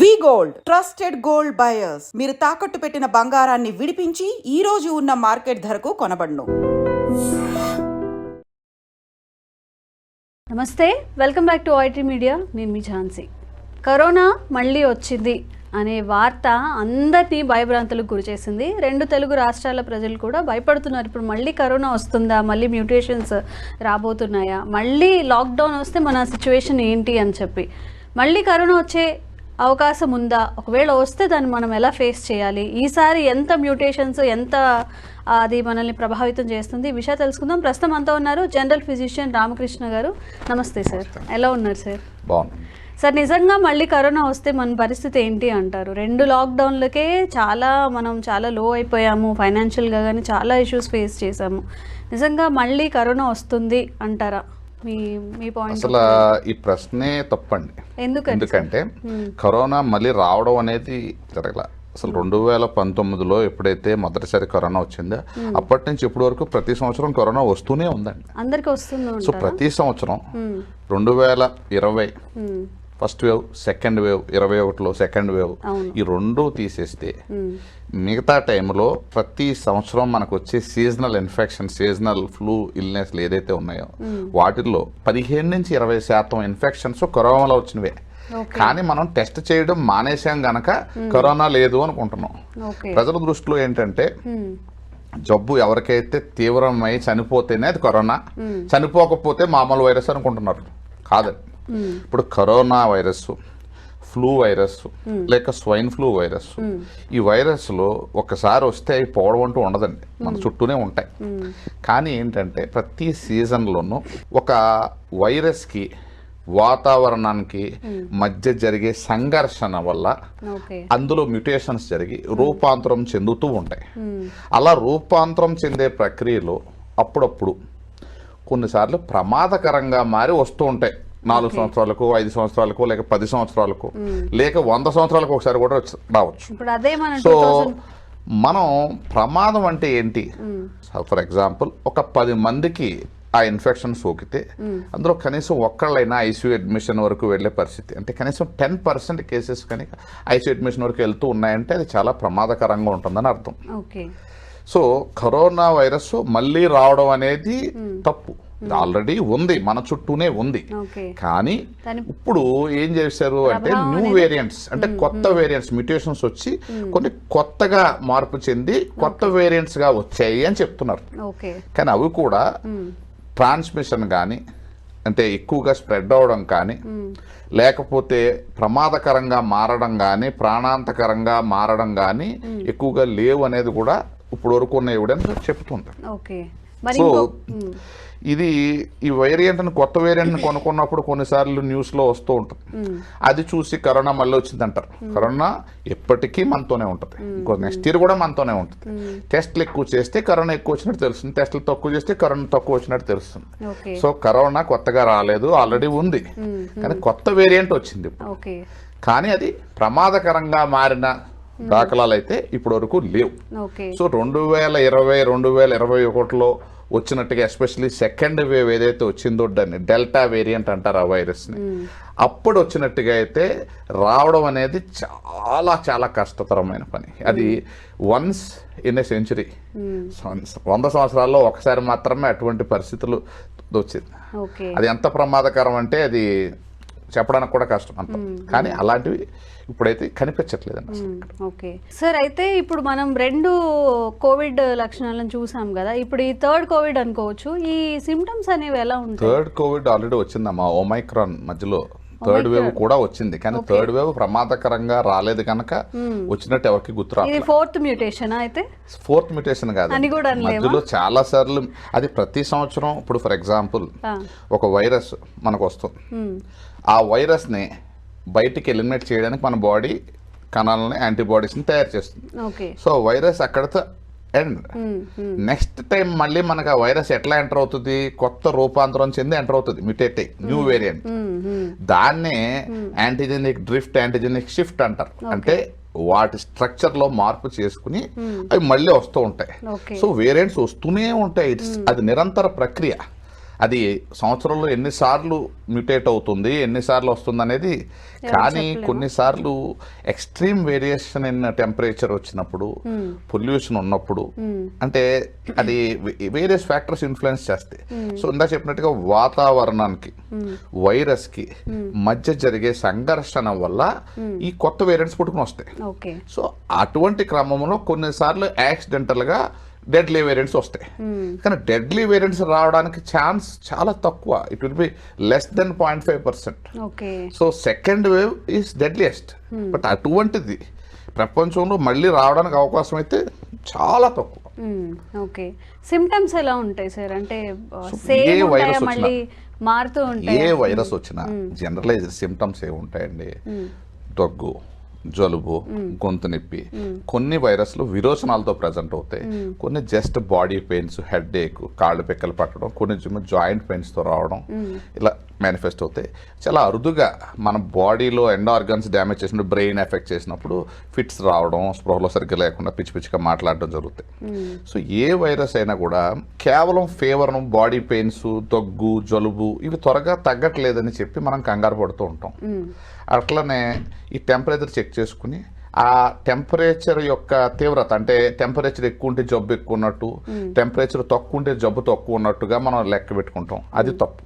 We gold trusted gold buyers. మీరు తాకట్టు పెట్టిన బంగారాన్ని విడిపించి ఈ రోజు ఉన్న మార్కెట్ ధరకు కొనబడును. నమస్తే welcome back to IT media. నేను మీ ఝాన్సీ. కరోనా మళ్ళీ వచ్చింది అనే వార్త అందరినీ భయభ్రాంతులకు గురిచేసింది రెండు తెలుగు రాష్ట్రాల ప్రజలు కూడా భయపడుతున్నారు. ఇప్పుడు మళ్ళీ కరోనా వస్తుందా? మళ్ళీ మ్యూటేషన్స్ రాబోతున్నాయా? మళ్ళీ లాక్డౌన్ వస్తే మన సిచ్యువేషన్ ఏంటి అని చెప్పి. మళ్ళీ కరోనా వచ్చే అవకాశం ఉందా? ఒకవేళ వస్తే దాన్ని మనం ఎలా ఫేస్ చేయాలి? ఈసారి ఎంత మ్యూటేషన్స్ ఎంత అది మనల్ని ప్రభావితం చేస్తుంది? ఈ విషయం తెలుసుకుందాం. ప్రస్తుతం అంతా ఉన్నారు జనరల్ ఫిజిషియన్ రామకృష్ణ గారు. నమస్తే సార్ ఎలా ఉన్నారు సార్ సార్ నిజంగా మళ్ళీ కరోనా వస్తే మన పరిస్థితి ఏంటి అంటారు? రెండు లాక్డౌన్లకే చాలా మనం చాలా లో అయిపోయాము. ఫైనాన్షియల్గా కానీ చాలా ఇష్యూస్ ఫేస్ చేసాము నిజంగా మళ్ళీ కరోనా వస్తుంది అంటారా? మీ మీ పాయింట్ అసలు ఈ ప్రశ్నే తప్పండి. ఎందుకంటే కరోనా మళ్ళీ రావడం అనేది జరగల. అసలు రెండు వేల పంతొమ్మిదిలో ఎప్పుడైతే మొదటిసారి కరోనా వచ్చిందో అప్పటి నుంచి ఇప్పటి వరకు ప్రతి సంవత్సరం కరోనా వస్తూనే ఉందండి. అందరికి వస్తుంది సో ప్రతి సంవత్సరం రెండు వేల ఇరవై ఫస్ట్ వేవ్ సెకండ్ వేవ్ ఇరవై ఒకటిలో సెకండ్ వేవ్. ఈ రెండు తీసేస్తే మిగతా టైంలో ప్రతి సంవత్సరం మనకు వచ్చే సీజనల్ ఇన్ఫెక్షన్ సీజనల్ ఫ్లూ ఇల్నెస్లు ఏదైతే ఉన్నాయో వాటిల్లో పదిహేను నుంచి ఇరవై శాతం ఇన్ఫెక్షన్స్ కరోనాలో వచ్చినవే. కానీ మనం టెస్ట్ చేయడం మానేసాం గనక కరోనా లేదు అనుకుంటున్నాం. ప్రజల దృష్టిలో ఏంటంటే జబ్బు ఎవరికైతే తీవ్రమై చనిపోతేనే అది కరోనా చనిపోకపోతే మామూలు వైరస్ అనుకుంటున్నారు. కాదండి ఇప్పుడు కరోనా వైరస్ ఫ్లూ వైరస్ లేక స్వైన్ ఫ్లూ వైరస్ ఈ వైరస్లో ఒకసారి వస్తే అవి పోవడం అంటూ ఉండదండి. మన చుట్టూనే ఉంటాయి. కానీ ఏంటంటే ప్రతి సీజన్లోనూ ఒక వైరస్కి వాతావరణానికి మధ్య జరిగే సంఘర్షణ వల్ల అందులో మ్యుటేషన్స్ జరిగి రూపాంతరం చెందుతూ ఉంటాయి. అలా రూపాంతరం చెందే ప్రక్రియలో అప్పుడప్పుడు కొన్నిసార్లు ప్రమాదకరంగా మారి వస్తూ ఉంటాయి. నాలుగు సంవత్సరాలకు ఐదు సంవత్సరాలకు లేక పది సంవత్సరాలకు లేక వంద సంవత్సరాలకు ఒకసారి కూడా వచ్చి- రావచ్చు. ఇప్పుడు అదే మన సో మనం ప్రమాదం అంటే ఏంటి? ఫర్ ఎగ్జాంపుల్ ఒక పది మందికి ఆ ఇన్ఫెక్షన్ సోకితే అందులో కనీసం ఒక్కళ్ళైనా ఐసీయూ అడ్మిషన్ వరకు వెళ్ళే పరిస్థితి. అంటే కనీసం టెన్ పర్సెంట్ కేసెస్ కానీ ఐసీయూ అడ్మిషన్ వరకు వెళ్తూ ఉన్నాయంటే అది చాలా ప్రమాదకరంగా ఉంటుందని అర్థం. ఓకే. సో కరోనా వైరస్ మళ్ళీ రావడం అనేది తప్పు. ఆల్రెడీ ఉంది మన చుట్టూనే ఉంది. కానీ ఇప్పుడు ఏం చేశారు అంటే న్యూ వేరియంట్స్ అంటే కొత్త వేరియంట్స్ మ్యూటేషన్స్ వచ్చి కొన్ని కొత్తగా మార్పు చెంది కొత్త వేరియంట్స్గా వచ్చాయి అని చెప్తున్నారు. కానీ అవి కూడా ట్రాన్స్మిషన్ కానీ అంటే ఎక్కువగా స్ప్రెడ్ అవడం కానీ లేకపోతే ప్రమాదకరంగా మారడం కానీ ప్రాణాంతకరంగా మారడం కానీ ఎక్కువగా లేవు అనేది కూడా ఇప్పుడు వరకు ఉన్న ఎవిడెన్స్ చెప్తుంది. సో. ఇది ఈ వేరియంట్ని కొత్త వేరియంట్ని కొనుక్కున్నప్పుడు కొన్నిసార్లు న్యూస్లో వస్తూ ఉంటుంది. అది చూసి కరోనా మళ్ళీ వచ్చింది అంటారు కరోనా ఎప్పటికీ మనతోనే ఉంటుంది. ఇంకో నెక్స్ట్ ఇయర్ కూడా మనతోనే ఉంటుంది. టెస్ట్లు ఎక్కువ చేస్తే కరోనా ఎక్కువ వచ్చినట్టు తెలుస్తుంది. టెస్ట్లు తక్కువ చేస్తే కరోనా తక్కువ వచ్చినట్టు తెలుస్తుంది. సో కరోనా కొత్తగా రాలేదు ఆల్రెడీ ఉంది. కానీ కొత్త వేరియంట్ వచ్చింది ఇప్పుడు. కానీ అది ప్రమాదకరంగా మారిన దాఖలాలు అయితే ఇప్పటి వరకు లేవు. సో రెండు వేల ఇరవై రెండు వేల ఇరవై ఒకటిలో వచ్చినట్టుగా ఎస్పెషలీ సెకండ్ వేవ్ ఏదైతే వచ్చిందో దాన్ని డెల్టా వేరియంట్ అంటారు ఆ వైరస్ని అప్పుడు వచ్చినట్టుగా అయితే రావడం అనేది చాలా చాలా కష్టతరమైన పని. అది వన్స్ ఇన్ ఎ సెంచురీ వంద సంవత్సరాల్లో ఒకసారి మాత్రమే అటువంటి పరిస్థితులు వచ్చింది. అది ఎంత ప్రమాదకరం అంటే అది చెప్పడానికి కూడా కష్టం అంత కానీ అలాంటివి ఇప్పుడైతే కనిపించట్లేదండి అసలు. ఓకే. సార్ అయితే ఇప్పుడు మనం రెండు కోవిడ్ లక్షణాలను చూసాం కదా. ఇప్పుడు ఈ థర్డ్ కోవిడ్ అనుకోవచ్చు. ఈ సిమ్టమ్స్ అనేవి ఎలా ఉంటాయి? థర్డ్ కోవిడ్ ఆల్రెడీ వచ్చిందమ్మా. ఒమైక్రాన్ మధ్యలో. థర్డ్ వేవ్ కూడా వచ్చింది. కానీ థర్డ్ వేవ్ ప్రమాదకరంగా రాలేదు కనుక వచ్చినట్టు ఎవరికి గుర్తు ఇది రాలేదు ఫోర్త్ మ్యూటేషన్ అయితే? ఫోర్త్ మ్యూటేషన్ కాదు? మధ్యలో చాలా సార్లు అది ప్రతి సంవత్సరం ఇప్పుడు ఫర్ ఎగ్జాంపుల్. ఒక వైరస్ మనకు వస్తుంది. ఆ వైరస్ని బయటికి ఎలిమినేట్ చేయడానికి మన బాడీ కణాలని యాంటీబాడీస్ని తయారు చేస్తుంది. సో వైరస్ అక్కడితో ఎండ్. నెక్స్ట్ టైం మళ్ళీ మనకు ఆ వైరస్ ఎట్లా ఎంటర్ అవుతుంది? కొత్త రూపాంతరం చెంది ఎంటర్ అవుతుంది. Mutate new variant. దాన్నే యాంటీజెనిక్ డ్రిఫ్ట్ యాంటీజెనిక్ షిఫ్ట్ అంటారు. అంటే వాటి స్ట్రక్చర్లో మార్పు చేసుకుని అవి మళ్ళీ వస్తూ ఉంటాయి. సో వేరియంట్స్ వస్తూనే ఉంటాయి. ఇట్స్ అది నిరంతర ప్రక్రియ. అది సంవత్సరంలో ఎన్నిసార్లు మ్యూటేట్ అవుతుంది ఎన్నిసార్లు వస్తుంది అనేది. కానీ కొన్నిసార్లు ఎక్స్ట్రీమ్ వేరియేషన్ ఇన్ టెంపరేచర్ వచ్చినప్పుడు పొల్యూషన్ ఉన్నప్పుడు అంటే అది వేరియస్ ఫ్యాక్టర్స్ ఇన్ఫ్లుయెన్స్ చేస్తాయి. సో ఇందా చెప్పినట్టుగా వాతావరణానికి వైరస్కి మధ్య జరిగే సంఘర్షణ వల్ల ఈ కొత్త వేరియంట్స్ పుట్టుకుని వస్తాయి. సో అటువంటి క్రమంలో కొన్నిసార్లు యాక్సిడెంటల్గా డెడ్లీ వేరియంట్స్ వస్తాయి. కానీ డెడ్లీ వేరియంట్స్ రావడానికి ఛాన్స్ చాలా తక్కువ. It will be less then point five percent okay so second wave is deadliest but అటువంటిది ప్రపంచంలో మళ్ళీ రావడానికి అవకాశం అయితే చాలా తక్కువ. ఓకే సిమ్టమ్స్ ఎలా ఉంటాయి సార్ అంటే ఏ మళ్ళీ మారుతూ ఏ వైరస్ వచ్చినా? జనరలైజ్ సిమ్టమ్స్ ఏముంటాయండి దగ్గు జలుబు గొంతు నొప్పి కొన్ని వైరస్లు విరోచనాలతో ప్రజెంట్ అవుతాయి. కొన్ని just body pains headache కాళ్ళు పిక్కలు పట్టడం కొన్ని జాయింట్ పెయిన్స్తో రావడం ఇలా మేనిఫెస్ట్ అవుతాయి. చాలా అరుదుగా మన బాడీలో ఎండ్ ఆర్గన్స్ డ్యామేజ్ చేసినప్పుడు బ్రెయిన్ ఎఫెక్ట్ చేసినప్పుడు ఫిట్స్ రావడం స్పృహలో సరిగ్గా లేకుండా పిచ్చి పిచ్చిగా మాట్లాడడం జరుగుతాయి. సో ఏ వైరస్ అయినా కూడా కేవలం ఫీవర్ బాడీ పెయిన్స్ దగ్గు జలుబు ఇవి త్వరగా తగ్గట్లేదని చెప్పి మనం కంగారు పడుతూ ఉంటాం. అట్లనే ఈ టెంపరేచర్ చెక్ చేసుకుని ఆ టెంపరేచర్ యొక్క తీవ్రత అంటే టెంపరేచర్ ఎక్కువ ఉంటే జబ్బు ఎక్కువ ఉన్నట్టు టెంపరేచర్ తక్కువ ఉంటే జబ్బు తక్కువ ఉన్నట్టుగా మనం లెక్క పెట్టుకుంటాం. అది తప్పు.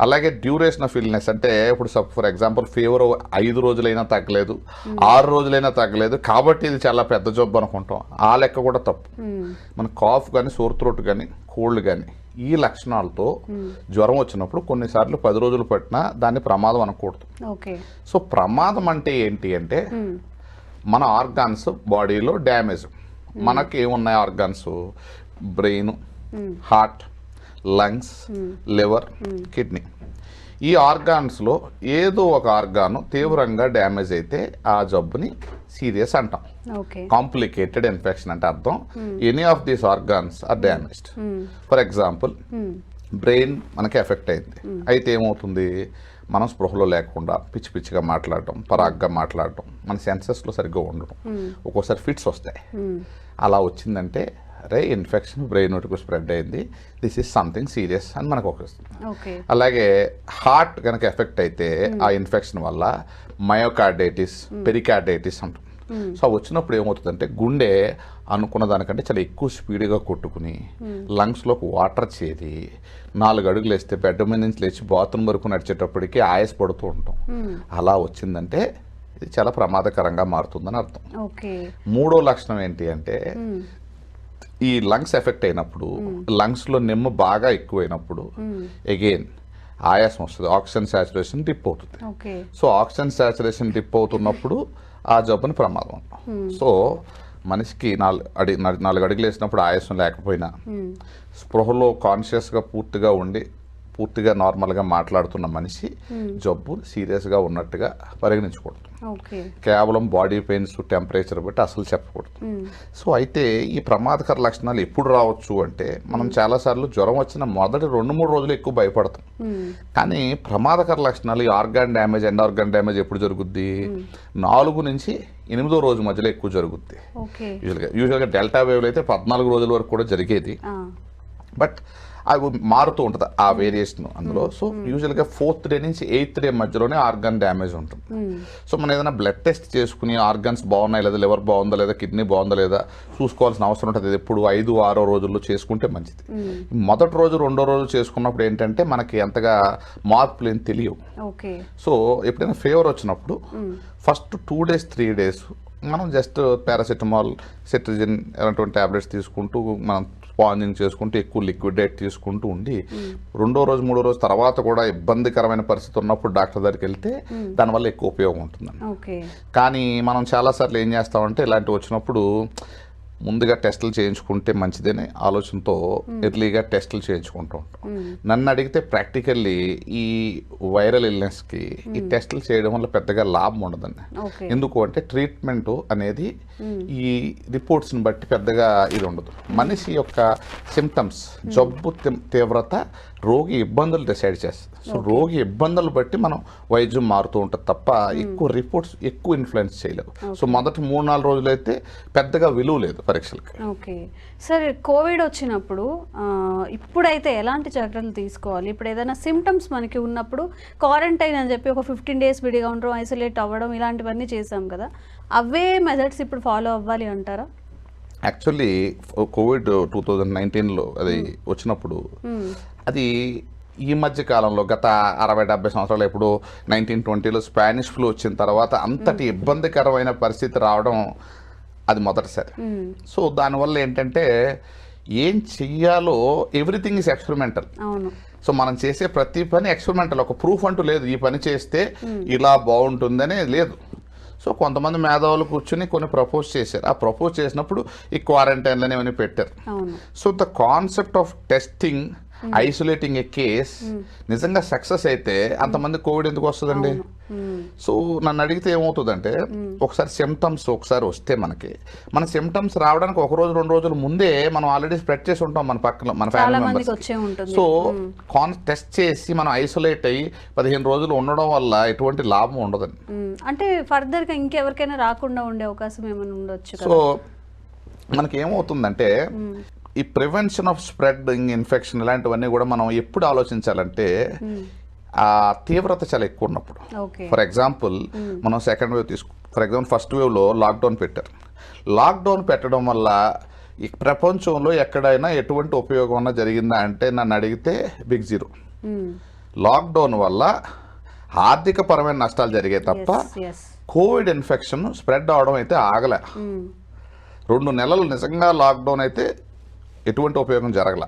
అలాగే డ్యూరేషన్ ఆఫ్ ఇల్నెస్ అంటే ఇప్పుడు ఫర్ ఎగ్జాంపుల్ ఫీవర్ ఐదు రోజులైనా తగ్గలేదు ఆరు రోజులైనా తగ్గలేదు కాబట్టి ఇది చాలా పెద్ద జబ్బు అనుకుంటాం. ఆ లెక్క కూడా తప్పు. మన కాఫ్ కానీ సోర్ త్రోట్ కానీ కోల్డ్ కానీ ఈ లక్షణాలతో జ్వరం వచ్చినప్పుడు కొన్నిసార్లు పది రోజులు పట్టినా దాన్ని ప్రమాదం అనకూడదు. సో ప్రమాదం అంటే ఏంటి అంటే మన ఆర్గాన్స్ బాడీలో డ్యామేజ్. మనకి ఏమున్నాయి organs? Brain heart lungs liver kidney. ఈ ఆర్గాన్స్లో ఏదో ఒక ఆర్గాను తీవ్రంగా డ్యామేజ్ అయితే ఆ జబ్బుని సీరియస్ అంటాం. కాంప్లికేటెడ్ ఇన్ఫెక్షన్ అంటే అర్థం. Any of these organs are damaged for example brain మనకి ఎఫెక్ట్ అయింది. అయితే ఏమవుతుంది? మనం స్పృహలో లేకుండా పిచ్చి పిచ్చిగా మాట్లాడటం పరాగ్గా మాట్లాడటం మన సెన్సెస్లో సరిగ్గా ఉండడం. ఒక్కోసారి ఫిట్స్ వస్తాయి. అలా వచ్చిందంటే రే ఇన్ఫెక్షన్ బ్రెయిన్ వరకు స్ప్రెడ్ అయింది. దిస్ ఈస్ సంథింగ్ సీరియస్ అని మనకు ఒక అలాగే హార్ట్ కనుక ఎఫెక్ట్ అయితే ఆ ఇన్ఫెక్షన్ వల్ల మయోకార్డైటిస్ పెరికార్డైటిస్ అంటాం. సో వచ్చినప్పుడు ఏమవుతుందంటే గుండె అనుకున్న దానికంటే చాలా ఎక్కువ స్పీడ్గా కొట్టుకుని లంగ్స్లోకి వాటర్ చేరి నాలుగు అడుగులు వేస్తే బెడ్ మీద నుంచి లేచి బాత్రూమ్ వరకు నడిచేటప్పటికి ఆయాస పడుతూ ఉంటాం. అలా వచ్చిందంటే ఇది చాలా ప్రమాదకరంగా మారుతుందని అర్థం. ఓకే మూడో లక్షణం ఏంటి అంటే ఈ లంగ్స్ ఎఫెక్ట్ అయినప్పుడు లంగ్స్లో నిమ్మ బాగా ఎక్కువైనప్పుడు అగైన్ ఆయాసం వస్తుంది. ఆక్సిజన్ సాచురేషన్ డిప్ అవుతుంది. సో ఆక్సిజన్ సాచురేషన్ డిప్ అవుతున్నప్పుడు ఆ జబ్బుని ప్రమాదం అంటాం. సో మనిషికి నాలుగు అడి నాలుగు అడుగులు వేసినప్పుడు ఆయాసం లేకపోయినా స్పృహలో కాన్షియస్గా పూర్తిగా ఉండి పూర్తిగా నార్మల్గా మాట్లాడుతున్న మనిషి జబ్బు సీరియస్గా ఉన్నట్టుగా పరిగణించకూడదు. కేవలం బాడీ పెయిన్స్ టెంపరేచర్ బట్టి అసలు చెప్పకూడదు. సో అయితే ఈ ప్రమాదకర లక్షణాలు ఎప్పుడు రావచ్చు అంటే మనం చాలాసార్లు జ్వరం వచ్చిన మొదటి రెండు మూడు రోజులు ఎక్కువ భయపడతాం. కానీ ప్రమాదకర లక్షణాలు ఈ organ damage end organ damage ఎప్పుడు జరుగుద్ది? నాలుగు నుంచి ఎనిమిదో రోజు మధ్యలో ఎక్కువ జరుగుద్ది. యూజువల్గా యూజువల్గా డెల్టా వేవ్లో అయితే పద్నాలుగు రోజుల వరకు కూడా జరిగేది. బట్ అవి మారుతూ ఉంటుంది ఆ వేరియేషన్ అందులో. సో యూజువల్గా ఫోర్త్ డే నుంచి ఎయిత్ డే మధ్యలోనే ఆర్గాన్ డ్యామేజ్ ఉంటుంది. సో మనం ఏదైనా బ్లడ్ టెస్ట్ చేసుకుని ఆర్గాన్స్ బాగున్నాయి లేదా లివర్ బాగుందా లేదా కిడ్నీ బాగుందా లేదా చూసుకోవాల్సిన అవసరం ఉంటుంది. ఎప్పుడు ఐదు ఆరో రోజుల్లో చేసుకుంటే మంచిది. మొదటి రోజు రెండో రోజు చేసుకున్నప్పుడు ఏంటంటే మనకి అంతగా మార్పులు ఏం తెలియవు. సో ఎప్పుడైనా ఫీవర్ వచ్చినప్పుడు first two days three days మనం జస్ట్ పారాసెటమాల్ సెట్రిజిన్ అలాంటి టాబ్లెట్స్ తీసుకుంటూ మనం స్పాంజింగ్ చేసుకుంటూ ఎక్కువ లిక్విడేట్ తీసుకుంటూ ఉండి రెండో రోజు మూడో రోజు తర్వాత కూడా ఇబ్బందికరమైన పరిస్థితి ఉన్నప్పుడు డాక్టర్ దగ్గరికి వెళ్తే దానివల్ల ఎక్కువ ఉపయోగం ఉంటుందండి. ఓకే. కానీ మనం చాలాసార్లు ఏం చేస్తామంటే ఇలాంటివి వచ్చినప్పుడు ముందుగా టెస్టులు చేయించుకుంటే మంచిదనే ఆలోచనతో ఎర్లీగా టెస్టులు చేయించుకుంటూ ఉంటాం. నన్ను అడిగితే ప్రాక్టికల్లీ ఈ వైరల్ ఇల్నెస్కి ఈ టెస్టులు చేయడం వల్ల పెద్దగా లాభం ఉండదండి. ఎందుకు అంటే ట్రీట్మెంట్ అనేది ఈ రిపోర్ట్స్ని బట్టి పెద్దగా ఇది ఉండదు. మనిషి యొక్క సిమ్టమ్స్ జబ్బు తీవ్రత రోగి ఇబ్బందులు డిసైడ్ చేస్తుంది. సో రోగి ఇబ్బందులు బట్టి మనం వైద్యం మారుతూ ఉంటుంది తప్ప ఎక్కువ రిపోర్ట్స్ ఎక్కువ ఇన్ఫ్లుయెన్స్ చేయలేవు. సో మొదటి మూడు నాలుగు రోజులైతే పెద్దగా విలువ లేదు పరీక్షలకి. ఓకే సరే కోవిడ్ వచ్చినప్పుడు ఇప్పుడైతే ఎలాంటి జాగ్రత్తలు తీసుకోవాలి? ఇప్పుడు ఏదైనా సిమ్టమ్స్ మనకి ఉన్నప్పుడు క్వారంటైన్ అని చెప్పి ఒక ఫిఫ్టీన్ డేస్ విడిగా ఉండడం ఐసోలేట్ అవ్వడం ఇలాంటివన్నీ చేసాం కదా. అవే మెథడ్స్ ఇప్పుడు ఫాలో అవ్వాలి అంటారా? యాక్చువల్లీ కోవిడ్ టూ థౌజండ్ నైన్టీన్లో అది వచ్చినప్పుడు అది ఈ మధ్య కాలంలో గత అరవై డెబ్బై సంవత్సరాలు ఎప్పుడు నైన్టీన్ ట్వంటీలో స్పానిష్ ఫ్లూ వచ్చిన తర్వాత అంతటి ఇబ్బందికరమైన పరిస్థితి రావడం అది మొదటిసారి. సో దానివల్ల ఏంటంటే ఏం చెయ్యాలో ఎవ్రీథింగ్ ఇస్ ఎక్స్పెరిమెంటల్. సో మనం చేసే ప్రతి పని ఎక్స్పెరిమెంటల్. ఒక ప్రూఫ్ అంటూ లేదు. ఈ పని చేస్తే ఇలా బాగుంటుందనే లేదు. సో కొంతమంది మేధావులు కూర్చుని కొన్ని ప్రపోజ్ చేశారు. ఆ ప్రపోజ్ చేసినప్పుడు ఈ క్వారంటైన్లని ఏమైనా పెట్టారు? So the concept of testing isolating a case నిజంగా సక్సెస్ అయితే అంతమంది కోవిడ్ ఎందుకు వస్తుందండి? సో నన్ను అడిగితే ఏమవుతుందంటే ఒకసారి సిమ్టమ్స్ ఒకసారి వస్తే మనకి మన సిమ్టమ్స్ రావడానికి ఒక రోజు రెండు రోజుల ముందే మనం ఆల్రెడీ స్ప్రెడ్ చేసి ఉంటాం మన పక్కన మన family members so can test చేసి మనం ఐసోలేట్ అయ్యి పదిహేను రోజులు ఉండడం వల్ల ఎటువంటి లాభం ఉండదండి. అంటే ఫర్దర్గా ఇంకెవరికైనా రాకుండా ఉండే అవకాశం ఏమైనా ఉండొచ్చు సో మనకి ఏమవుతుందంటే ఈ ప్రివెన్షన్ ఆఫ్ స్ప్రెడ్ ఇన్ఫెక్షన్ ఇలాంటివన్నీ కూడా మనం ఎప్పుడు ఆలోచించాలంటే ఆ తీవ్రత చాలా ఎక్కువ ఉన్నప్పుడు. ఫర్ ఎగ్జాంపుల్ మనం సెకండ్ వేవ్ తీసుకు ఫర్ ఎగ్జాంపుల్ ఫస్ట్ వేవ్లో లాక్డౌన్ పెట్టారు. లాక్డౌన్ పెట్టడం వల్ల ఈ ప్రపంచంలో ఎక్కడైనా ఎటువంటి ఉపయోగం అన్నా జరిగిందా అంటే నన్ను అడిగితే బిగ్ జీరో. లాక్డౌన్ వల్ల ఆర్థిక పరమైన నష్టాలు జరిగాయి తప్ప కోవిడ్ ఇన్ఫెక్షన్ స్ప్రెడ్ అవడం అయితే ఆగలే. రెండు నెలలు నిజంగా లాక్డౌన్ అయితే ఎటువంటి ఉపయోగం జరగల.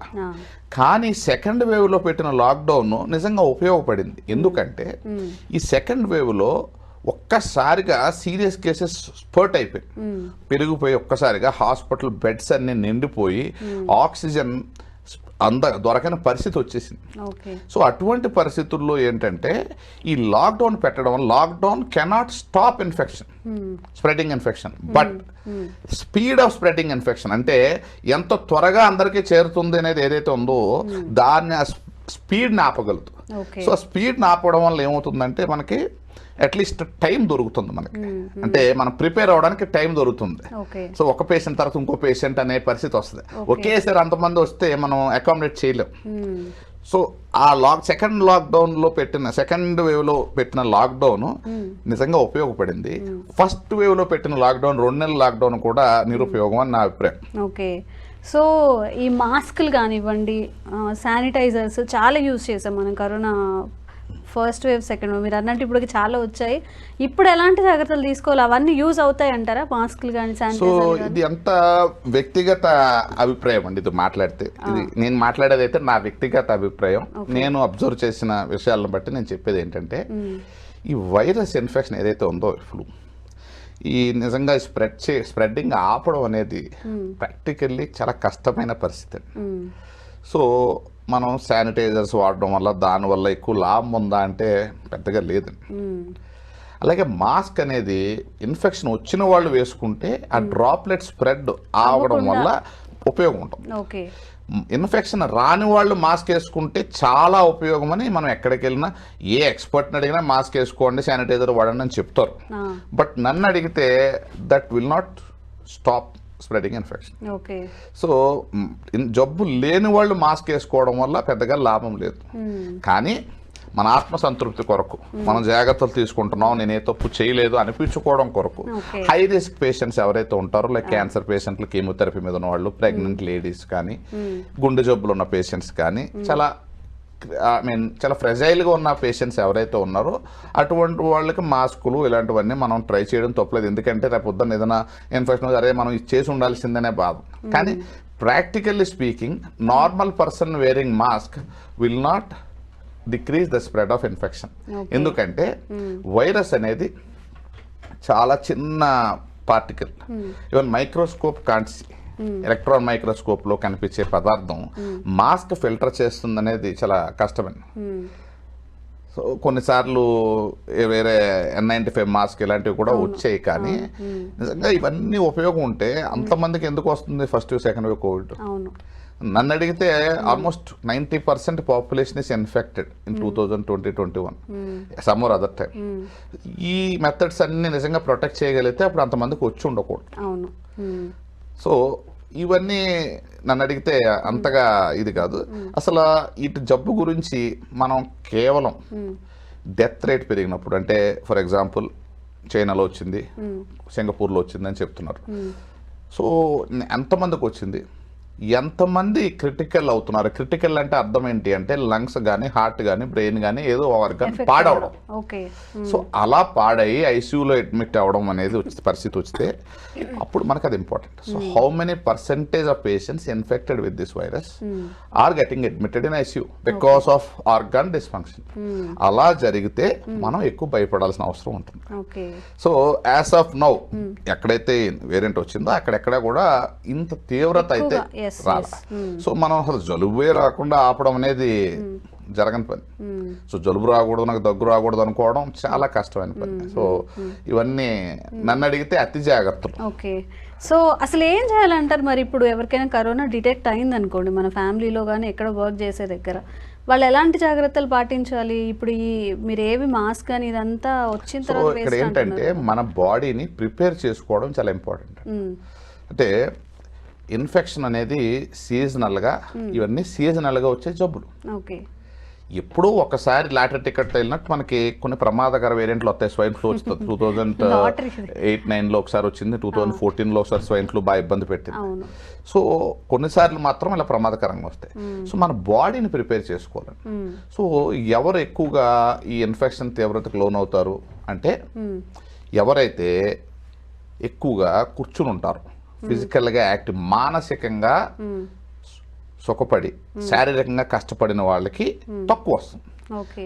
కానీ సెకండ్ వేవ్లో పెట్టిన లాక్డౌన్ నిజంగా ఉపయోగపడింది. ఎందుకంటే ఈ సెకండ్ వేవ్లో ఒక్కసారిగా సీరియస్ కేసెస్ స్పర్ట్ అయిపోయి పెరిగిపోయి ఒక్కసారిగా హాస్పిటల్ బెడ్స్ అన్ని నిండిపోయి ఆక్సిజన్ అంద దొరకని పరిస్థితి వచ్చేసింది. సో అటువంటి పరిస్థితుల్లో ఏంటంటే ఈ లాక్డౌన్ పెట్టడం వల్ల lockdown cannot stop infection spreading infection but speed of spreading infection అంటే ఎంత త్వరగా అందరికీ చేరుతుంది అనేది ఏదైతే ఉందో దాన్ని ఆ స్పీడ్ని ఆపగలుగుతుంది సో ఆ స్పీడ్ని ఆపడం వల్ల ఏమవుతుందంటే మనకి అట్లీస్ట్ టైం దొరుకుతుంది మనకి. అంటే మనం ప్రిపేర్ అవడానికి టైం దొరుకుతుంది. సో ఒక పేషెంట్ తర్వాత ఇంకో పేషెంట్ అనే పరిస్థితి వస్తుంది. ఒకేసారి అంతమంది వస్తే మనం అకామిడేట్ చేయలేం. సో ఆ లాక్ సెకండ్ లాక్డౌన్లో పెట్టిన సెకండ్ వేవ్లో పెట్టిన లాక్డౌన్ నిజంగా ఉపయోగపడింది. ఫస్ట్ వేవ్లో పెట్టిన లాక్డౌన్ రెండు నెలల లాక్డౌన్ కూడా నిరుపయోగం అని నా అభిప్రాయం. ఓకే. సో ఈ మాస్కులు కానివ్వండి శానిటైజర్స్ చాలా యూజ్ చేసాం మనం corona first wave second wave మీరు అన్నట్టు ఇప్పుడు చాలా వచ్చాయి. ఇప్పుడు ఎలాంటి జాగ్రత్తలు తీసుకోవాలి? అవన్నీ యూజ్ అవుతాయి అంటారా? మాస్కులు కానీ సో ఇది అంత వ్యక్తిగత అభిప్రాయం అండి ఇది మాట్లాడితే. ఇది నేను మాట్లాడేది అయితే నా వ్యక్తిగత అభిప్రాయం. నేను అబ్జర్వ్ చేసిన విషయాలను బట్టి నేను చెప్పేది ఏంటంటే ఈ వైరస్ ఇన్ఫెక్షన్ ఏదైతే ఉందో ఫ్లూ ఈ నిజంగా స్ప్రెడ్ చే స్ప్రెడ్డింగ్ ఆపడం అనేది ప్రాక్టికల్లీ చాలా కష్టమైన పరిస్థితి సో మనం శానిటైజర్స్ వాడడం వల్ల దానివల్ల ఎక్కువ లాభం ఉందా అంటే పెద్దగా లేదండి. అలాగే మాస్క్ అనేది ఇన్ఫెక్షన్ వచ్చిన వాళ్ళు వేసుకుంటే ఆ డ్రాప్లెట్ స్ప్రెడ్ ఆవడం వల్ల ఉపయోగం ఉంటుంది. ఇన్ఫెక్షన్ రాని వాళ్ళు మాస్క్ వేసుకుంటే చాలా ఉపయోగం అని మనం ఎక్కడికి వెళ్ళినా ఏ ఎక్స్పర్ట్ని అడిగినా మాస్క్ వేసుకోండి శానిటైజర్ వాడండి అని చెప్తారు. బట్ నన్ను అడిగితే that will not stop spreading infection okay. So జబ్బు లేని వాళ్ళు మాస్క్ వేసుకోవడం వల్ల పెద్దగా లాభం లేదు. కానీ మన ఆత్మ సంతృప్తి కొరకు మనం జాగ్రత్తలు తీసుకుంటున్నాం నేను ఏ తప్పు చేయలేదు అనిపించుకోవడం కొరకు. హై రిస్క్ పేషెంట్స్ ఎవరైతే ఉంటారో లైక్ క్యాన్సర్ పేషెంట్లు కీమోథెరపీ మీద ఉన్న వాళ్ళు ప్రెగ్నెంట్ లేడీస్ కానీ గుండె జబ్బులు ఉన్న పేషెంట్స్ కానీ చాలా ఐ మీన్ చాలా ఫ్రెజైల్గా ఉన్న పేషెంట్స్ ఎవరైతే ఉన్నారో అటువంటి వాళ్ళకి మాస్కులు ఇలాంటివన్నీ మనం ట్రై చేయడం తప్పలేదు. ఎందుకంటే రేపు పొద్దున్న ఏదైనా ఇన్ఫెక్షన్ అరే మనం ఇది చేసి ఉండాల్సిందనే బాధ. కానీ practically speaking normal person wearing mask will not decrease the spread of infection. ఎందుకంటే వైరస్ అనేది చాలా చిన్న పార్టికల్ ఈవెన్ మైక్రోస్కోప్ కాంచి ఎలక్ట్రాన్ మైక్రోస్కోప్లో కనిపించే పదార్థం మాస్క్ ఫిల్టర్ చేస్తుంది అనేది చాలా కష్టమైన సో కొన్నిసార్లు వేరే ఎన్ నైంటీ ఫైవ్ మాస్క్ ఇలాంటివి కూడా వచ్చాయి కానీ నిజంగా ఇవన్నీ ఉపయోగం ఉంటే అంతమందికి ఎందుకు వస్తుంది ఫస్ట్ సెకండ్ వేవ్ కోవిడ్ నన్ను అడిగితే almost ninety percent population is infected in two thousand twenty twenty one summer other time ఈ మెథడ్స్ అన్ని నిజంగా ప్రొటెక్ట్ చేయగలిగితే అప్పుడు అంతమందికి వచ్చి ఉండకూడదు. సో ఇవన్నీ నన్ను అడిగితే అంతగా ఇది కాదు. అసలు ఇటు జబ్బు గురించి మనం కేవలం డెత్ రేట్ పెరిగినప్పుడు అంటే ఫర్ ఎగ్జాంపుల్ చైనాలో వచ్చింది సింగపూర్లో వచ్చింది అని చెప్తున్నారు సో ఎంతమందికి వచ్చింది? ఎంతమంది క్రిటికల్ అవుతున్నారు? క్రిటికల్ అంటే అర్థం ఏంటి అంటే లంగ్స్ కానీ హార్ట్ కానీ బ్రెయిన్ కానీ ఏదో ఆర్గాన్ పాడవడం. సో అలా పాడయి ఐసీయూలో అడ్మిట్ అవ్వడం అనేది పరిస్థితి వస్తే అప్పుడు మనకు అది important so how many percentage of patients infected with this virus are getting admitted in ICU because of organ dysfunction అలా జరిగితే మనం ఎక్కువ భయపడాల్సిన అవసరం ఉంటుంది. సో యాజ్ ఆఫ్ నౌ ఎక్కడైతే వేరియంట్ వచ్చిందో అక్కడెక్కడ కూడా ఇంత తీవ్రత అయితే రాల. Hmm. సో మనం అసలు జలుబే రాకుండా ఆపడం అనేది జరగని పని. ఉమ్, సో జలుబు రాకూడదు నాకు దగ్గు రాకూడదు అనుకోవడం చాలా కష్టమైన పని. సో ఇవన్నీ నన్ను అడిగితే అతి జాగ్రత్తలు. ఓకే. సో అసలు ఏం చేయాలంటారు మరి ఇప్పుడు ఎవరికైనా కరోనా డిటెక్ట్ అయింది అనుకోండి మన ఫ్యామిలీలో కానీ ఎక్కడ వర్క్ చేసే దగ్గర వాళ్ళు ఎలాంటి జాగ్రత్తలు పాటించాలి? ఇప్పుడు ఈ మీరు ఏవి మాస్క్ కానీ ఇదంతా వచ్చిన తర్వాత ఇక్కడ ఏంటంటే మన బాడీని ప్రిపేర్ చేసుకోవడం చాలా ఇంపార్టెంట్ అంటే ఇన్ఫెక్షన్ అనేది సీజనల్గా ఇవన్నీ సీజనల్గా వచ్చే జబ్బులు. ఓకే. ఎప్పుడూ ఒకసారి లాటరీ టికెట్ వెళ్ళినట్టు మనకి కొన్ని ప్రమాదకర వేరియంట్లు వస్తాయి. స్వైన్ ఫ్లూ వస్తుంది. Two thousand. ఎయిట్ నైన్లో ఒకసారి వచ్చింది. టూ థౌజండ్ ఫోర్టీన్లో ఒకసారి స్వైన్ ఫ్లూ బాగా ఇబ్బంది పెట్టింది. సో కొన్నిసార్లు మాత్రం ఇలా ప్రమాదకరంగా వస్తాయి. సో మన బాడీని ప్రిపేర్ చేసుకోవాలి సో ఎవరు ఎక్కువగా ఈ ఇన్ఫెక్షన్ తీవ్రతకు లోనవుతారు అంటే ఉమ్, ఎవరైతే ఎక్కువగా కూర్చుని ఉంటారు ఫిజికల్గా యాక్టివ్ మానసికంగా సుఖపడి శారీరకంగా కష్టపడిన వాళ్ళకి తక్కువ వస్తుంది.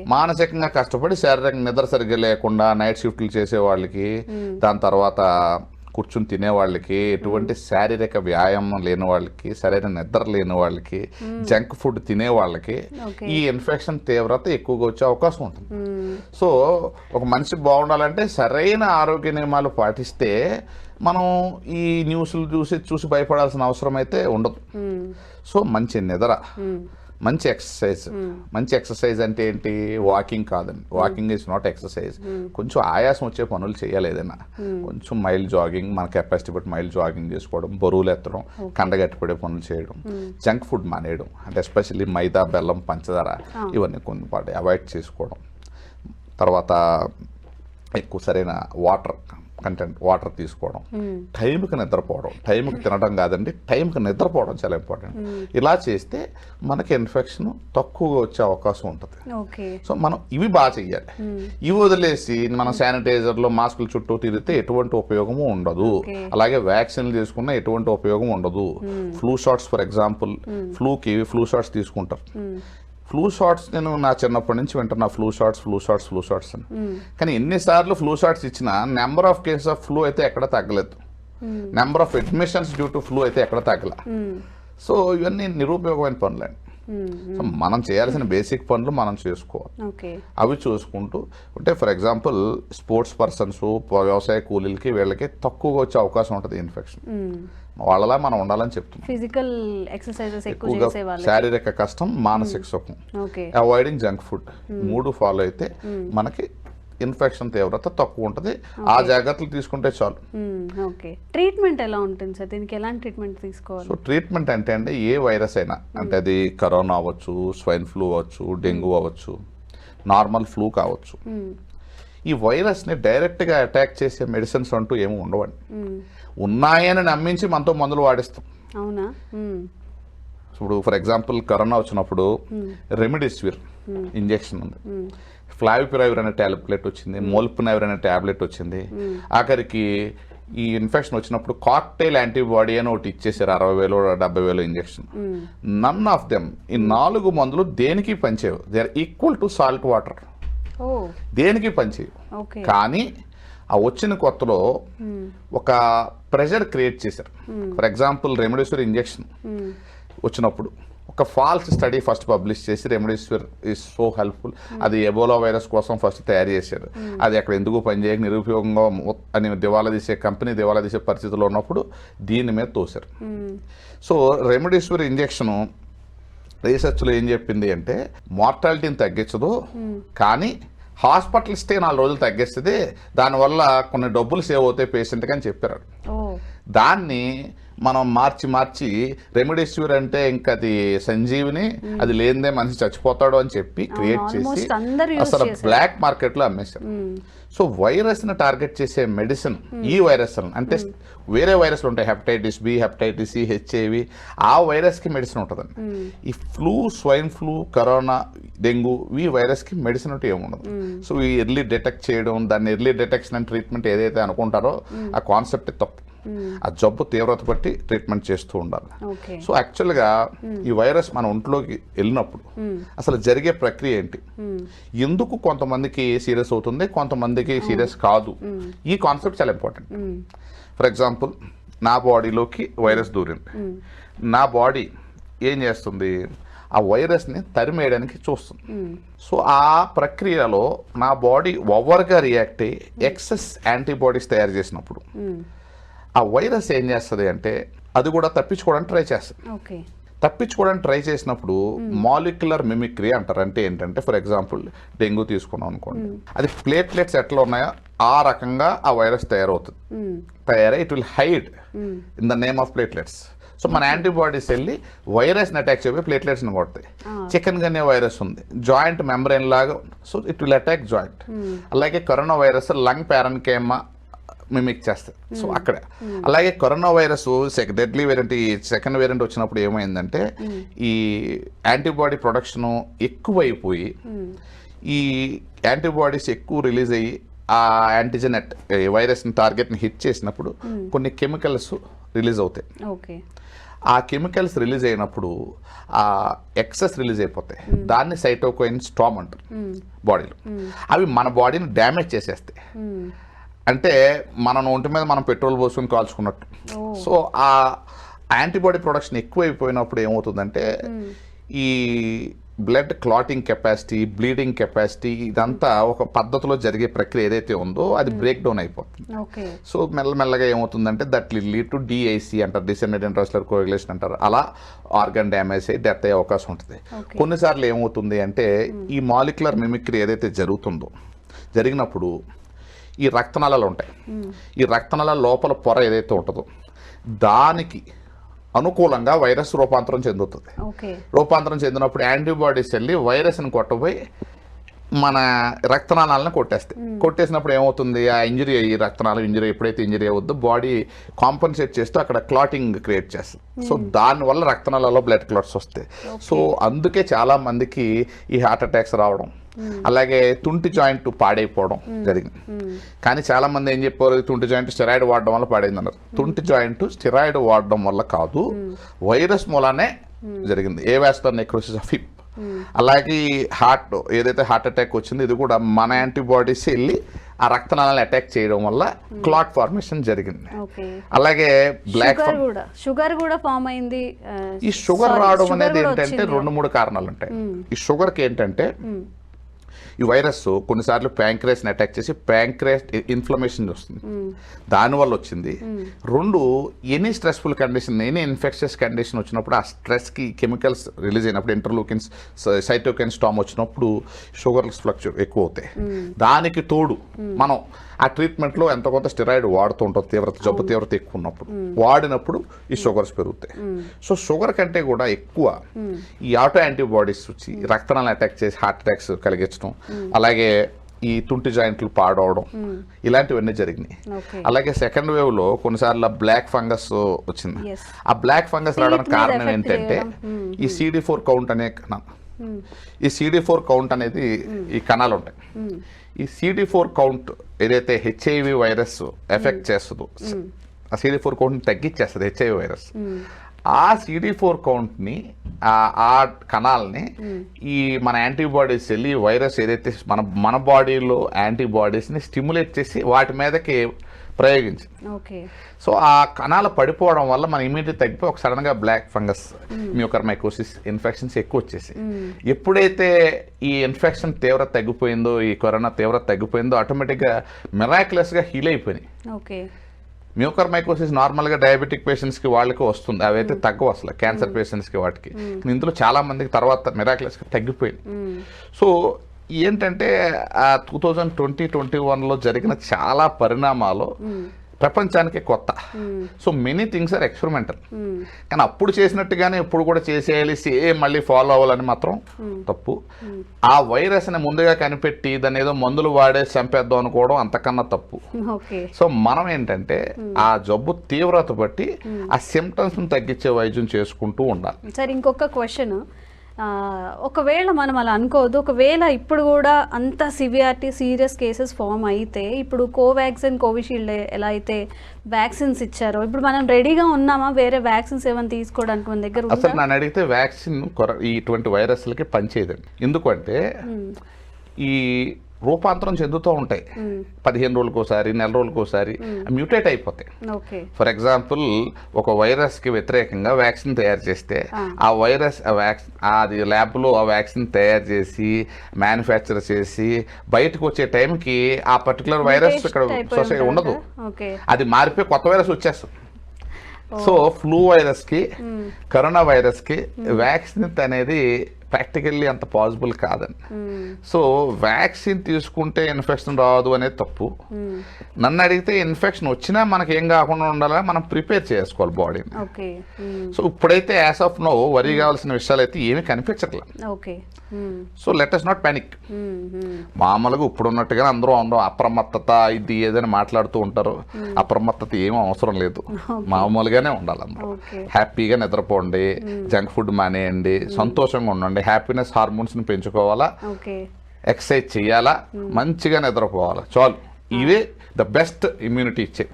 మానసికంగా కష్టపడి శారీరకంగా నిద్ర సరిగ్గా లేకుండా నైట్ షిఫ్ట్లు చేసే వాళ్ళకి దాని తర్వాత కూర్చుని తినే వాళ్ళకి ఎటువంటి శారీరక వ్యాయామం లేని వాళ్ళకి సరైన నిద్ర లేని వాళ్ళకి జంక్ ఫుడ్ తినే వాళ్ళకి. ఈ ఇన్ఫెక్షన్ తీవ్రత ఎక్కువగా వచ్చే అవకాశం ఉంటుంది. సో ఒక మనిషి బాగుండాలంటే సరైన ఆరోగ్య నియమాలు పాటిస్తే మనం ఈ న్యూస్లు చూసి చూసి భయపడాల్సిన అవసరం అయితే ఉండదు. సో మంచి నిద్ర మంచి ఎక్సర్సైజ్ మంచి ఎక్సర్సైజ్ అంటే ఏంటి? వాకింగ్ కాదండి. Walking is not exercise. కొంచెం ఆయాసం వచ్చే పనులు చేయాలి ఏదైనా. కొంచెం మైల్ జాగింగ్ మన కెపాసిటీ బట్టి మైల్ జాగింగ్ చేసుకోవడం బరువులు ఎత్తడం కండగట్టిపడే పనులు చేయడం జంక్ ఫుడ్ మానేయడం అంటే ఎస్పెషల్లీ మైదా బెల్లం పంచదార ఇవన్నీ కొన్ని పాటు అవాయిడ్ చేసుకోవడం. తర్వాత ఎక్కువ సరైన వాటర్ కంటెంట్ వాటర్ తీసుకోవడం. టైంకి నిద్రపోవడం. టైంకి తినడం కాదండి టైంకి నిద్రపోవడం చాలా ఇంపార్టెంట్ ఇలా చేస్తే మనకి ఇన్ఫెక్షన్ తక్కువగా వచ్చే అవకాశం ఉంటుంది. సో మనం ఇవి బాగా చెయ్యాలి. ఇవి వదిలేసి మనం శానిటైజర్లు మాస్కుల చుట్టూ తిరిగితే ఎటువంటి ఉపయోగము ఉండదు. అలాగే వ్యాక్సిన్లు తీసుకున్న ఎటువంటి ఉపయోగం ఉండదు. ఫ్లూ షాట్స్ ఫర్ ఎగ్జాంపుల్ ఫ్లూకి ఫ్లూ షాట్స్ తీసుకుంటారు. ఫ్లూ షాట్స్ నేను నా చిన్నప్పటి నుంచి వింటున్నా. Flu shots flu shots flu shots అని. కానీ ఎన్నిసార్లు ఫ్లూ షాట్స్ ఇచ్చినా number of cases of flu అయితే ఎక్కడ తగ్గలేదు. Number of admissions due to flu అయితే ఎక్కడ తగ్గల. సో ఇవన్నీ నిరుపయోగమైన పనులండి. సో మనం చేయాల్సిన బేసిక్ పనులు మనం చేసుకోవాలి. అవి చూసుకుంటూ అంటే ఫర్ ఎగ్జాంపుల్ స్పోర్ట్స్ పర్సన్స్ వ్యవసాయ కూలీలకి వీళ్ళకి తక్కువగా వచ్చే అవకాశం ఉంటుంది ఇన్ఫెక్షన్. వాళ్ళలా మనం ఉండాలని చెప్తున్నాం. ఫిజికల్ ఎక్సర్సైజెస్ ఎక్కువ శారీరక కష్టం మానసిక సుఖం. అవాయిడింగ్ జంక్ ఫుడ్ మూడు ఫాలో అయితే మనకి ఇన్ఫెక్షన్ తీవ్రత తక్కువ ఉంటుంది. ఆ జాగ్రత్తలు తీసుకుంటే చాలు. ఓకే ట్రీట్మెంట్ ఎలా ఉంటుంది సార్? దీనికి ఎలాంటి ట్రీట్మెంట్ తీసుకోవాలి? సో ట్రీట్మెంట్ అంటే అంటే ఏ వైరస్ అయినా అంటే అది కరోనా అవ్వచ్చు స్వైన్ ఫ్లూ అవ్వచ్చు డెంగ్యూ అవ్వచ్చు నార్మల్ ఫ్లూ కావచ్చు. ఈ వైరస్ని డైరెక్ట్గా అటాక్ చేసే మెడిసిన్స్ అంటూ ఏమి ఉండవండి. ఉన్నాయని నమ్మించి మనతో మందులు వాడిస్తాం. అవునా. ఇప్పుడు ఫర్ ఎగ్జాంపుల్ కరోనా వచ్చినప్పుడు రెమిడిసివిర్ ఇంజెక్షన్ ఉంది. ఫ్లావిపిరావిర్ అనే టాబ్లెట్ వచ్చింది మోల్పినవిర్ అనే టాబ్లెట్ వచ్చింది. ఆఖరికి ఈ ఇన్ఫెక్షన్ వచ్చినప్పుడు కాక్టైల్ యాంటీబాడీ అని ఒకటి ఇచ్చేసారు అరవై వేలు డెబ్బై వేలు ఇంజెక్షన్. నన్ ఆఫ్ దెమ్ ఈ నాలుగు మందులు దేనికి పనిచేయవు? They are equal to salt water దేనికి పనిచేయవు? కానీ ఆ వచ్చిన కొత్తలో ఒక ప్రెషర్ క్రియేట్ చేశారు. ఫర్ ఎగ్జాంపుల్ రెమిడిసివిర్ ఇంజెక్షన్ వచ్చినప్పుడు ఒక ఫాల్స్ స్టడీ ఫస్ట్ పబ్లిష్ చేసి రెమెడీస్విర్ ఈజ్ సో హెల్ప్ఫుల్. అది ఎబోలా వైరస్ కోసం ఫస్ట్ తయారు చేశారు. అది అక్కడ ఎందుకు పనిచేయక నిరుపయోగంగా అని దివాలా తీసే కంపెనీ దివాలా తీసే పరిస్థితిలో ఉన్నప్పుడు దీని మీద తోశారు. సో రెమెడీస్విర్ ఇంజెక్షను రీసెర్చ్లో ఏం చెప్పింది అంటే మార్టాలిటీని తగ్గించదు కానీ హాస్పిటల్ స్టే నాలుగు రోజులు తగ్గిస్తుంది. దానివల్ల కొన్ని డబ్బులు సేవ్ అవుతాయి పేషెంట్కి అని చెప్పారు. దాన్ని మనం మార్చి మార్చి రెమెడీస్యూర్ అంటే ఇంకా అది సంజీవిని అది లేనిదే మనిషి చచ్చిపోతాడు అని చెప్పి క్రియేట్ చేసి అసలు. బ్లాక్ మార్కెట్లో అమ్మేశారు. సో వైరస్ని టార్గెట్ చేసే మెడిసిన్ ఈ వైరస్ అంటే వేరే వైరస్లు ఉంటాయి hepatitis B hepatitis C HIV ఆ వైరస్కి మెడిసిన్ ఉంటుందండి. ఈ flu swine flu corona dengue ఈ వైరస్కి మెడిసిన్ అంటే ఏముండదు. సో ఈ ఎర్లీ డిటెక్ట్ చేయడం దాన్ని ఎర్లీ డిటెక్షన్ అండ్ ట్రీట్మెంట్ ఏదైతే అనుకుంటారో ఆ కాన్సెప్ట్ తప్పు. ఆ జబ్బు తీవ్రత బట్టి ట్రీట్మెంట్ చేస్తూ ఉండాలి. సో యాక్చువల్గా ఈ వైరస్ మన ఒంట్లోకి వెళ్ళినప్పుడు అసలు జరిగే ప్రక్రియ ఏంటి? ఎందుకు కొంతమందికి సీరియస్ అవుతుంది కొంతమందికి సీరియస్ కాదు? ఈ కాన్సెప్ట్ చాలా ఇంపార్టెంట్ ఫర్ ఎగ్జాంపుల్ నా బాడీలోకి వైరస్ దూరింది. నా బాడీ ఏం చేస్తుంది? ఆ వైరస్ని తరిమేయడానికి చూస్తుంది. సో ఆ ప్రక్రియలో నా బాడీ ఓవర్గా రియాక్ట్ అయ్యి ఎక్సెస్ యాంటీబాడీస్ తయారు చేసినప్పుడు ఆ వైరస్ ఏం చేస్తుంది అంటే అది కూడా తప్పించుకోవడానికి ట్రై చేస్తుంది. తప్పించుకోవడానికి ట్రై చేసినప్పుడు మాలిక్యులర్ మిమిక్రీ అంటారు. అంటే ఏంటంటే ఫర్ ఎగ్జాంపుల్ డెంగ్యూ తీసుకున్నాం అనుకోండి. అది ప్లేట్లెట్స్ ఎట్లా ఉన్నాయో ఆ రకంగా ఆ వైరస్ తయారవుతుంది. తయారై it will hide in the name of platelets. So మన యాంటీబాడీస్ వెళ్ళి వైరస్ని అటాక్ చేయబోయి ప్లేట్లెట్స్ని కొడతాయి. చికెన్ గన్నే వైరస్ ఉంది. జాయింట్ మెంబ్రెయిన్ లాగా so it will attack joint. అలాగే corona virus lung parenchyma mimic చేస్తుంది సో అక్కడ. అలాగే కరోనా వైరస్ డెడ్లీ వేరియంట్ ఈ సెకండ్ వేరియంట్ వచ్చినప్పుడు ఏమైందంటే ఈ యాంటీబాడీ ప్రొడక్షన్ ఎక్కువైపోయి ఈ యాంటీబాడీస్ ఎక్కువ రిలీజ్ అయ్యి ఆ యాంటీజెన్ వైరస్ని టార్గెట్ని హిట్ చేసినప్పుడు కొన్ని కెమికల్స్ రిలీజ్ అవుతాయి. ఓకే. ఆ కెమికల్స్ రిలీజ్ అయినప్పుడు ఆ ఎక్సెస్ రిలీజ్ అయిపోతాయి. దాన్ని సైటోకోయిన్ స్టామ్ అంటారు బాడీలో. అవి మన బాడీని డ్యామేజ్ చేసేస్తాయి. అంటే మన ఒంటి మీద మనం పెట్రోల్ పోసుకొని కాల్చుకున్నట్టు. సో ఆ యాంటీబాడీ ప్రొడక్షన్ ఎక్కువైపోయినప్పుడు ఏమవుతుందంటే ఈ blood clotting capacity bleeding capacity ఇదంతా ఒక పద్ధతిలో జరిగే ప్రక్రియ ఏదైతే ఉందో అది బ్రేక్ డౌన్ అయిపోతుంది. సో మెల్లమెల్లగా ఏమవుతుందంటే దట్ లీడ్ టు డిఐసి అంటారు డిసెండెడ్ ఇంట్రాస్లర్ కోరిలేషన్ అంటారు. అలా ఆర్గన్ డ్యామేజ్ అయ్యి డెత్ అయ్యే అవకాశం ఉంటుంది. కొన్నిసార్లు ఏమవుతుంది అంటే ఈ మాలిక్యులర్ మిమిక్రీ ఏదైతే జరుగుతుందో జరిగినప్పుడు ఈ రక్తనాళాలు ఉంటాయి. ఈ రక్తనాళాల లోపల పొర ఏదైతే ఉంటుందో దానికి అనుకూలంగా వైరస్ రూపాంతరం చెందుతుంది. రూపాంతరం చెందినప్పుడు యాంటీబాడీస్ వెళ్ళి వైరస్ని కొట్టబోయి మన రక్తనాళాలను కొట్టేస్తాయి. కొట్టేసినప్పుడు ఏమవుతుంది? ఆ ఇంజరీ అయ్యి రక్తనాళం ఇంజరీ ఎప్పుడైతే ఇంజరీ అవుద్దో బాడీ కాంపన్సేట్ చేస్తూ అక్కడ క్లాటింగ్ క్రియేట్ చేస్తుంది. సో దానివల్ల రక్తనాళాల్లో బ్లడ్ క్లాట్స్ వస్తాయి. సో అందుకే చాలా మందికి ఈ హార్ట్ అటాక్స్ రావడం అలాగే తుంటి జాయింట్ పాడైపోవడం జరిగింది. కానీ చాలా మంది ఏం చెప్పారు? తుంటి జాయింట్ స్టెరాయిడ్ వాడడం వల్ల పాడైంది అన్నారు తుంటి జాయింట్ స్టెరాయిడ్ వాడడం వల్ల కాదు వైరస్ మూలానే జరిగింది. Avascular necrosis of hip. అలాగే హార్ట్ ఏదైతే హార్ట్ అటాక్ వచ్చిందో ఇది కూడా మన యాంటీబాడీస్ వెళ్ళి ఆ రక్తనాళాలను అటాక్ చేయడం వల్ల క్లాట్ ఫార్మేషన్ జరిగింది. అలాగే బ్లాక్ షుగర్ కూడా ఫామ్ అయింది ఈ షుగర్ రావడం అనేది ఏంటంటే. రెండు మూడు కారణాలు ఉంటాయి ఈ షుగర్కి ఏంటంటే ఈ వైరస్ కొన్నిసార్లు ప్యాంక్రేస్ని అటాక్ చేసి ప్యాంక్రేస్ ఇన్ఫ్లమేషన్ వస్తుంది. దానివల్ల వచ్చింది. రెండు any stressful condition any infectious condition వచ్చినప్పుడు ఆ స్ట్రెస్కి కెమికల్స్ రిలీజ్ అయినప్పుడు ఇంటర్లూకిన్స్ సైటోకెన్ స్టామ్ వచ్చినప్పుడు షుగర్స్ ఫ్లక్చుయేట్ ఎక్కువ అవుతాయి. దానికి తోడు మనం ఆ ట్రీట్మెంట్లో ఎంత కొంత స్టెరాయిడ్ వాడుతూ ఉంటాం తీవ్రత జబ్బు తీవ్రత ఎక్కువ ఉన్నప్పుడు. వాడినప్పుడు ఈ షుగర్స్ పెరుగుతాయి. సో షుగర్ కంటే కూడా ఎక్కువ ఈ ఆటో యాంటీబాడీస్ వచ్చి రక్తనాలను అటాక్ చేసి హార్ట్ అటాక్స్ కలిగించడం అలాగే ఈ తుంటి జాయింట్లు పాడవడం ఇలాంటివన్నీ జరిగినాయి. అలాగే సెకండ్ వేవ్లో కొన్నిసార్లు బ్లాక్ ఫంగస్ వచ్చింది. ఆ బ్లాక్ ఫంగస్ రావడానికి కారణం ఏంటంటే. ఈ సిడి ఫోర్ కౌంట్ అనే కణం. ఈ సిడి ఫోర్ కౌంట్ అనేది ఈ కణాలు ఉంటాయి. ఈ సిడి ఫోర్ కౌంట్ ఏదైతే హెచ్ఐవి వైరస్ ఎఫెక్ట్ చేస్తుందో ఆ సిడి ఫోర్ కౌంట్ని తగ్గించేస్తుంది హెచ్ఐవి వైరస్ ఆ సిడి ఫోర్ కౌంట్ని ఆ కణాలని ఈ మన యాంటీబాడీస్ వెళ్ళి వైరస్ ఏదైతే మన మన బాడీలో యాంటీబాడీస్ని స్టిమ్యులేట్ చేసి వాటి మీదకి ప్రయోగించింది. ఓకే. సో ఆ కణాలు పడిపోవడం వల్ల మన ఇమ్యూనిటీ తగ్గిపోయి ఒక సడన్గా బ్లాక్ ఫంగస్ మ్యూకర్మైకోసిస్ ఇన్ఫెక్షన్స్ ఎక్కువ వచ్చేసి ఎప్పుడైతే ఈ ఇన్ఫెక్షన్ తీవ్రత తగ్గిపోయిందో ఈ కరోనా తీవ్రత తగ్గిపోయిందో ఆటోమేటిక్గా మిరాక్యులస్గా హీల్ అయిపోయినాయి. ఓకే. మ్యూకర్ మైకోసిస్ నార్మల్గా డయాబెటిక్ పేషెంట్స్కి వాళ్ళకి వస్తుంది. అవైతే తగ్గవు అసలు క్యాన్సర్ పేషెంట్స్కి వాటికి. ఇందులో చాలా మందికి తర్వాత మిరాక్యులస్గా తగ్గిపోయింది. సో ఏంటంటే ఆ టూ థౌజండ్ ట్వంటీ ట్వంటీ వన్లో జరిగిన చాలా పరిణామాలు ప్రపంచానికి కొత్త. So many things are experimental కానీ అప్పుడు చేసినట్టుగానే ఇప్పుడు కూడా చేసేయాలి సేమ్ మళ్ళీ ఫాలో అవ్వాలని మాత్రం తప్పు. ఆ వైరస్ని ముందుగా కనిపెట్టి దాన్ని ఏదో మందులు వాడే చంపేద్దాం అనుకోవడం అంతకన్నా తప్పు. సో మనం ఏంటంటే ఆ జబ్బు తీవ్రత బట్టి ఆ సిమ్టమ్స్ని తగ్గించే వైద్యం చేసుకుంటూ ఉండాలి. సరే ఇంకొక క్వశ్చన్ ఒకవేళ మనం అలా అనుకోవద్దు. ఒకవేళ ఇప్పుడు కూడా అంత సివియారిటీ సీరియస్ కేసెస్ ఫామ్ అయితే ఇప్పుడు కోవాక్సిన్ కోవిషీల్డ్ ఎలా అయితే వ్యాక్సిన్స్ ఇచ్చారో ఇప్పుడు మనం రెడీగా ఉన్నామా? వేరే వ్యాక్సిన్స్ ఏమైనా తీసుకోవడానికి మన దగ్గర అసలు నన్ను అడిగితే వ్యాక్సిన్ ఇటువంటి వైరస్లకి పనిచేయదండి. ఎందుకంటే ఈ రూపాంతరం చెందుతూ ఉంటాయి. పదిహేను రోజులకు ఒకసారి నెల రోజులకు ఒకసారి మ్యూటేట్ అయిపోతాయి. ఫర్ ఎగ్జాంపుల్ ఒక వైరస్కి వ్యతిరేకంగా వ్యాక్సిన్ తయారు చేస్తే ఆ. వైరస్ ఆ వ్యాక్సిన్ అది ల్యాబ్లో ఆ వ్యాక్సిన్ తయారు చేసి మ్యానుఫ్యాక్చర్ చేసి బయటకు వచ్చే టైంకి ఆ పర్టికులర్ వైరస్ ఇక్కడ సొసైటీ ఉండదు అది మారిపోయి కొత్త వైరస్ వచ్చేస్తుంది. సో ఫ్లూ వైరస్కి కరోనా వైరస్కి వ్యాక్సిన్ అనేది ప్రాక్టికల్లీ అంత పాసిబుల్ కాదండి. సో వ్యాక్సిన్ తీసుకుంటే ఇన్ఫెక్షన్ రాదు అనేది తప్పు. నన్ను అడిగితే ఇన్ఫెక్షన్ వచ్చినా మనకి ఏం కాకుండా ఉండాలని మనం ప్రిపేర్ చేసుకోవాలి బాడీని సో ఇప్పుడైతే యాజ్ ఆఫ్ నో వరి కావాల్సిన విషయాలు అయితే ఏమీ కనిపించట్లేదు so let us not panic మామూలుగా ఇప్పుడు ఉన్నట్టుగా అందరూ అందరూ అప్రమత్తత ఇది ఏదైనా మాట్లాడుతూ ఉంటారు. అప్రమత్తత ఏమీ అవసరం లేదు. మామూలుగానే ఉండాలి అందరూ. హ్యాపీగా నిద్రపోండి జంక్ ఫుడ్ మానేయండి సంతోషంగా ఉండండి హ్యాపీనెస్ హార్మోన్స్ని పెంచుకోవాలా? ఎక్సర్సైజ్ చేయాలా? మంచిగా నిద్రపోవాలా. చాలు. ఇవే ద బెస్ట్ ఇమ్యూనిటీ ఇచ్చే.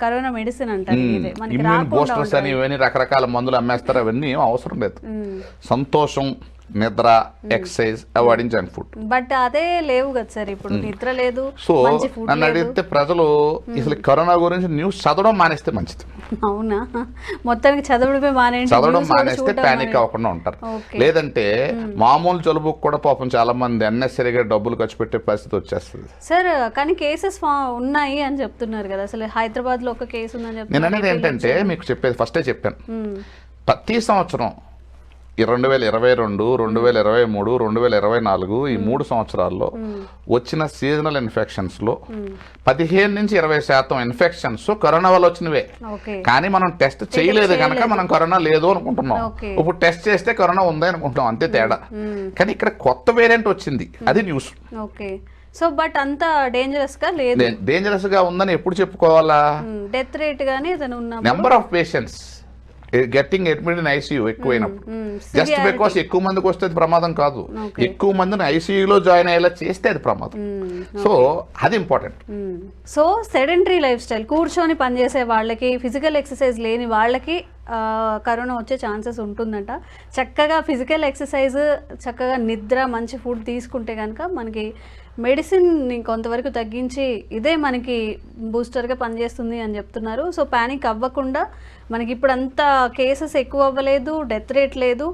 కరోనా మెడిసిన్ ఇమ్యూన్ బూస్టర్స్ అని ఇవన్నీ రకరకాల మందులు అమ్మేస్తారు. అవన్నీ ఏం అవసరం లేదు. సంతోషం నిద్ర exercise avoiding junk food but అదే లేవు కదా సార్ ఇప్పుడు నిద్ర లేదు సో నన్ను అడిగితే ప్రజలు అసలు కరోనా గురించి న్యూస్ చదవడం మానేస్తే మంచిది. అవునా? మొత్తానికి చదవడమే మానేయండి చదవడం మానేస్తే పానిక్. అవ్వకుండా ఉంటారు. లేదంటే మామూలు జలుబుకు కూడా పాపం చాలా మంది అన్నెసరిగా డబ్బులు ఖర్చు పెట్టే పరిస్థితి వచ్చేస్తుంది. సార్ కానీ కేసెస్ ఉన్నాయి అని చెప్తున్నారు కదా అసలు హైదరాబాద్లో ఒక కేసు ఉందని నేను చెప్తున్నారు అనేది ఏంటంటే మీకు చెప్పేది ఫస్టే చెప్పాను. ప్రతి సంవత్సరం రెండు వేల ఇరవై రెండు రెండు వేల ఇరవై మూడు రెండు వేల ఇరవై నాలుగు ఈ మూడు సంవత్సరాల్లో వచ్చిన సీజనల్ ఇన్ఫెక్షన్స్లో పదిహేను నుంచి ఇరవై శాతం ఇన్ఫెక్షన్స్ కరోనా వల్ల వచ్చినవే. కానీ మనం టెస్ట్ చేయలేదు కనుక. మనం కరోనా లేదు అనుకుంటున్నాం. ఇప్పుడు టెస్ట్ చేస్తే కరోనా ఉంది అనుకుంటున్నాం. అంతే తేడా. కానీ ఇక్కడ కొత్త వేరియంట్ వచ్చింది. అది న్యూస్. ఓకే. సో బట్ అంత డేంజరస్గా లేదు. డేంజరస్గా ఉందని ఎప్పుడు చెప్పుకోవాలా? డెత్ రేట్ గానీ number of patients getting admit in ICU ఎక్కువైనప్పుడు జస్ట్ బికాస్ ఎక్కువ మందికి వస్తే అది ప్రమాదం కాదు. ఎక్కువ మందిని ఐసీయూలో జాయిన్ అయ్యేలా చేస్తే అది ప్రమాదం. సో అది important so sedentary life style కూర్చొని పనిచేసే వాళ్ళకి ఫిజికల్ ఎక్సర్సైజ్ లేని వాళ్ళకి కరోనా వచ్చే ఛాన్సెస్ ఉంటుందంట. చక్కగా ఫిజికల్ ఎక్సర్సైజ్ చక్కగా నిద్ర మంచి ఫుడ్ తీసుకుంటే కనుక మనకి మెడిసిన్ కొంతవరకు తగ్గించి ఇదే మనకి బూస్టర్గా పనిచేస్తుంది అని చెప్తున్నారు. సో పానిక్ అవ్వకుండా మనకి ఇప్పుడు అంత కేసెస్ ఎక్కువ అవ్వలేదు డెత్ రేట్ లేదు.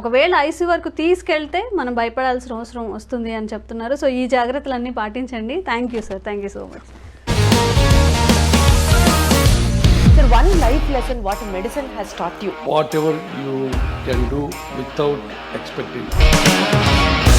ఒకవేళ ఐసీ వరకు తీసుకెళ్తే మనం భయపడాల్సిన అవసరం వస్తుంది అని చెప్తున్నారు. సో ఈ జాగ్రత్తలన్నీ పాటించండి. Thank you sir. Thank you so much. Sir, one life lesson what medicine has taught you. whatever you can do without expecting.